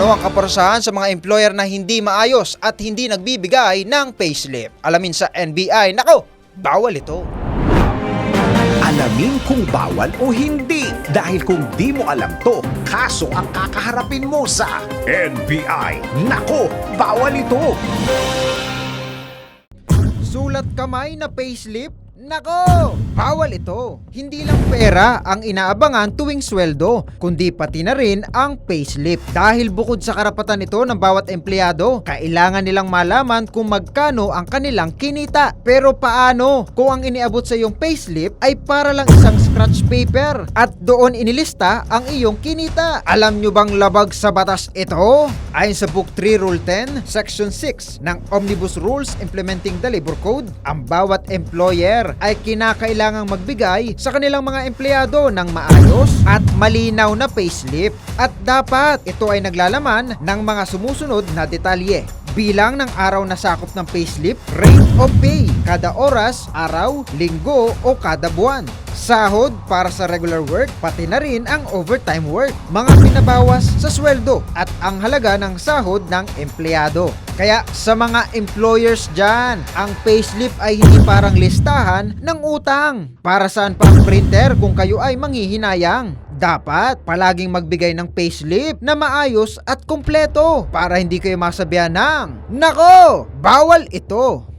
Ano ang kaparusahan sa mga employer na hindi maayos at hindi nagbibigay ng payslip? Alamin sa NBI. Nako, bawal ito. Alamin kung bawal o hindi. Dahil kung di mo alam to, kaso ang kakaharapin mo sa NBI. Nako, bawal ito. Sulat kamay na payslip? Nako! Bawal ito. Hindi lang pera ang inaabangan tuwing sweldo, kundi pati na rin ang payslip. Dahil bukod sa karapatan ito ng bawat empleyado, kailangan nilang malaman kung magkano ang kanilang kinita. Pero paano kung ang iniabot sa iyong payslip ay para lang isang scratch paper at doon inilista ang iyong kinita? Alam nyo bang labag sa batas ito? Ayon sa Book 3 Rule 10, Section 6 ng Omnibus Rules Implementing the Labor Code, ang bawat employer ay kinakailangang magbigay sa kanilang mga empleyado ng maayos at malinaw na payslip. At dapat ito ay naglalaman ng mga sumusunod na detalye bilang ng araw na sakop ng payslip, rate of pay, kada oras, araw, linggo o kada buwan. Sahod para sa regular work, pati na rin ang overtime work. Mga binabawas sa sweldo at ang halaga ng sahod ng empleyado. Kaya sa mga employers dyan, ang payslip ay hindi parang listahan ng utang. Para saan pa ang printer kung kayo ay manghihinayang? Dapat palaging magbigay ng payslip na maayos at kumpleto para hindi kayo masabihan ng Nako! Bawal ito!